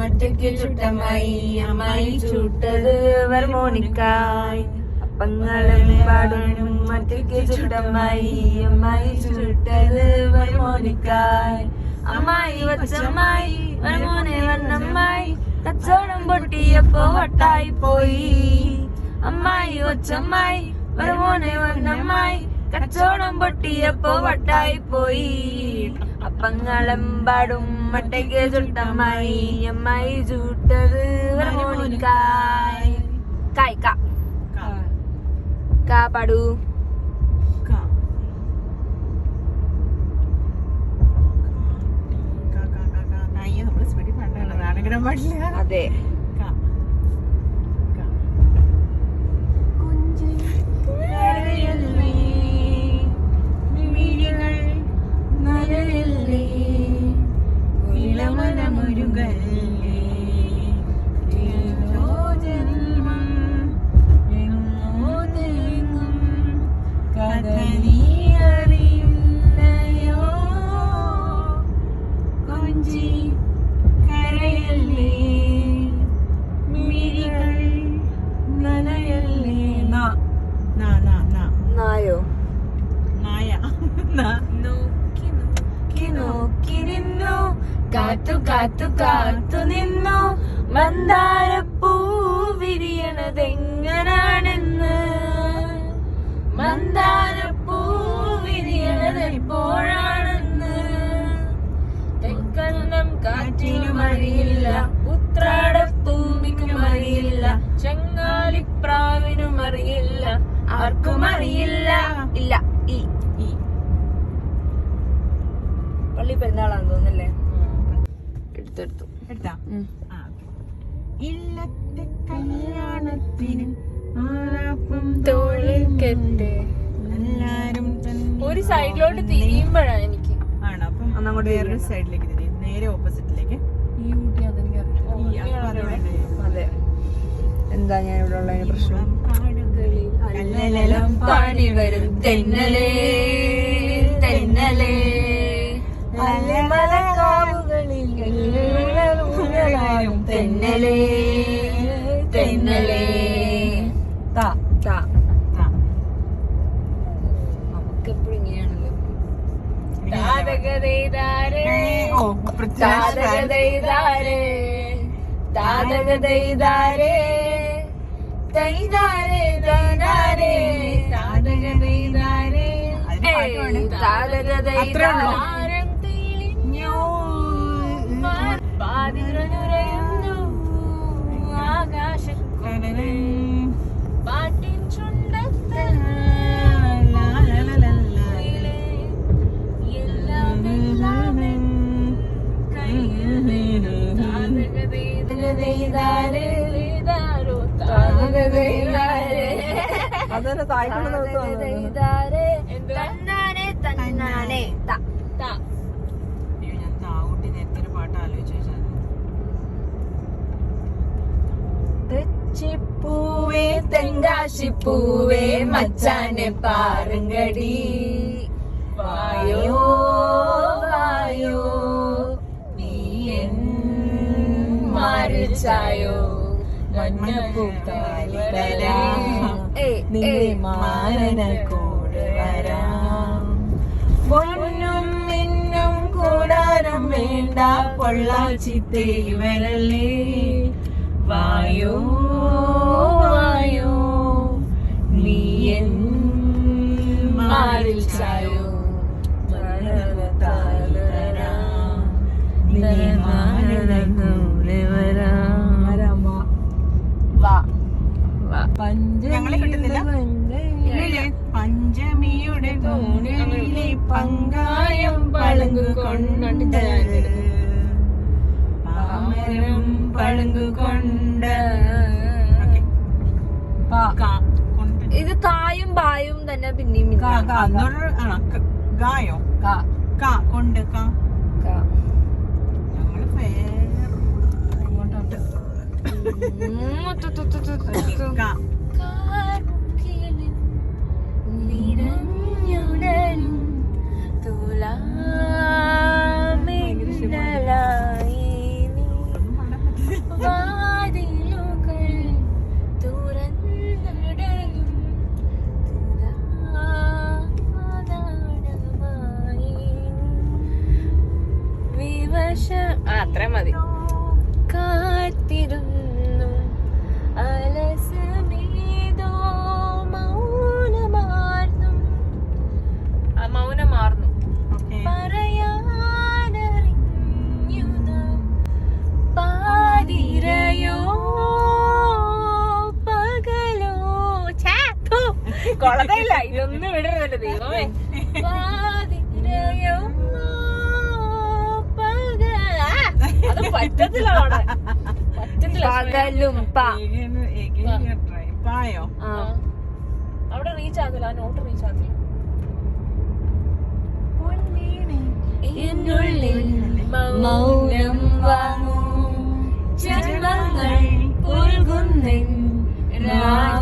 മറ്റയ്ക്ക് ചുട്ടമായി അമ്മായി ചുട്ടത് വർമോണിക്കായി അപ്പങ്ങളും പാടും മറ്റയ്ക്ക് ചുട്ടമായി അമ്മായി ചുട്ടത് വർമോണിക്കായി അമ്മായി വച്ചമ്മായി വർമോനെ വന്നമ്മായി കച്ചവടം പൊട്ടിയപ്പോ വട്ടായി പോയി. അമ്മായി ഒച്ചമ്മായി വർമോനെ വന്നമ്മായി കച്ചവടം പൊട്ടിയപ്പോ വട്ടായി പോയി. അപ്പങ്ങളെമ്പാടും മട്ടയ്ക്ക് ചുട്ടമായി. അമ്മായി ചൂട്ടത് കായ് കാ കാ. പാടൂ. അതെ. നോക്കി നോക്കി നോക്കി നിന്നു കാത്തു കാത്തു കാത്തു നിന്നു. മന്ദാരപ്പൂ വിരിയണതെങ്ങനാണെന്ന്. മന്ദാരപ്പൂ വിരിയണത് എപ്പോഴാണെന്ന് തെക്കന്നം കാറ്റിനും അറിയില്ല ഉത്രാടപ്പൂമിക്കും അറിയില്ല ചെങ്ങാലിപ്രാവിനും അറിയില്ല ആർക്കും അറിയില്ല ഇല്ല ഈ ഈ പള്ളി പെരുന്നാളാന്ന് തോന്നല്ലേ എടുത്തെടുത്തു. എടുത്താ. ഇല്ലത്തെ കല്യാണത്തിന് തോളിക്കെട്ട് എല്ലാരും ഒരു സൈഡിലോട്ട് തിരിയുമ്പോഴാണ് എനിക്ക്. ആണ്? അപ്പം അന്നങ്ങോട്ട് വേറൊരു. സൈഡിലേക്ക് തിരിയും. നേരെ ഓപ്പോസിറ്റിലേക്ക്. ഈ ഊട്ടി അതെനിക്ക് അതെ. എന്താ ഞാൻ ഇവിടെ ഉള്ളതിന് പ്രശ്നം? പാടി വരും തെന്നലേ തെന്നലേ. തെന്നലേ തെന്നലേ. താ. താ. നമുക്കെപ്പോഴും ഇങ്ങനെയാണല്ലോ. fan. താരകതൈതാരേ താരകതൈതാരേ തൈതാരേ തൈതാരേ താരകതൈതാരേ അതിന് അതൊരു തായ്ക്കൊണ്ട് തന്നാനെ തന്നാനെ. ത. ത. അയ്യോ, ഞാൻ താവൂട്ടി നേരത്തെ ഒരു പാട്ട് ആലോചിച്ച് വെച്ചാൽ തെച്ചിപ്പൂവേ തെങ്കാശിപ്പൂവേ മച്ചാനെ പാറുങ്കടി. വായോ മാറിച്ചായോ മഞ്ഞപ്പൂക്കാലി തരാം നിന്നെ മാനന കൂടെ വരാം പൊന്നും മിന്നും കൂടാരം വേണ്ട പൊള്ളാച്ചിത്തേ വരല്ലേ വായോ വായോ പഞ്ചമിയുടെ തോണിയിലെ പങ്കായം പളുങ്കു കൊണ്ട് പാമരം പളുങ്കു കൊണ്ട്. ഇത് കായും ബായും തന്നെ പിന്നെയും ഗായോ? കാ കൊണ്ട് കാ അത്രയും മതി. കാത്തിരുന്നു അലസമേതോ മൗനമാർന്നു. ആ മൗനമാർന്നു. ഓക്കെ. പറയാനറിഞ്ഞു നാം പാതിരയോ പകലോ. ഇതൊന്നും വിടരുതല്ലോ ദൈവമേ. പറ്റത്തില്ല അവിടെ പറ്റത്തില്ല പകലും പായോ. അവിടെ റീച്ച് ആകില്ല ആ നോട്ട് റീച്ച് ആകില്ല എന്നുള്ളിൽ മൗനം വാങ്ങൂ ജന്മങ്ങൾ പുൽകുന്നെൻ രാജ